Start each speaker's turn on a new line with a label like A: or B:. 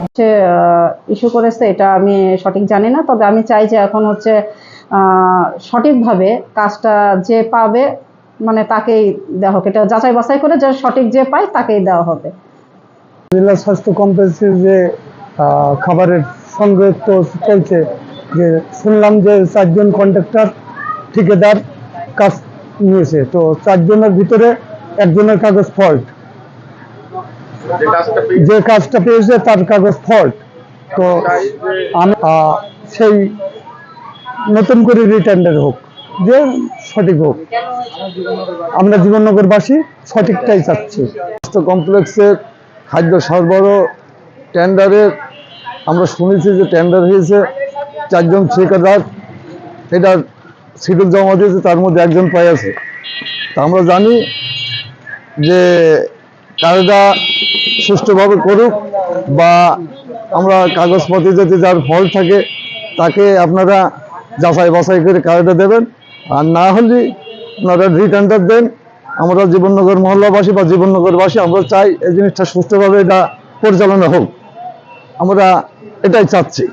A: হচ্ছে ইস্যু করেছে এটা আমি সঠিক জানি না তবে আমি চাই যে এখন হচ্ছে সঠিকভাবে কাজটা যে পাবে মানে তাকেই দেওয়া হোক। এটা যাচাই বাছাই করে যে সঠিক যে পায় তাকেই দেওয়া হবে।
B: জেলা স্বাস্থ্য কমপ্লেক্সের যে খাবারের সংগ্রহ চলছে যে শুনলাম যে চারজন কন্ট্রাক্টর ঠিকাদার কাজ নিয়েছে। তো চারজনের ভিতরে একজনের কাগজ ফল্ট
C: যে কাজটা
B: পেয়েছে। তার কাগজ ফল্ট তো আমি সেই নতুন করে রিটার্নের হোক যে সঠিক হোক। আমরা জীবননগরবাসী সঠিকটাই চাচ্ছি।
D: স্বাস্থ্য কমপ্লেক্সের খাদ্য সরবরাহ টেন্ডারের আমরা শুনেছি যে টেন্ডার হয়েছে চারজন ঠিকাদার এটার শিডিউল জমা দিয়েছে তার মধ্যে একজন পাই আছে। তা আমরা জানি যে কাজটা সুষ্ঠুভাবে করুক বা আমরা কাগজপত্রে যদি যার ফল থাকে, তাকে আপনারা যাচাই বাছাই করে কাজটা দেবেন। আর না হলে আপনারা রিটার্নটা দেন। আমরা জীবননগর মহল্লাবাসী বা জীবননগরবাসী, আমরা চাই এই জিনিসটা সুষ্ঠুভাবে এটা পরিচালনা হোক। আমরা এটাই চাচ্ছি।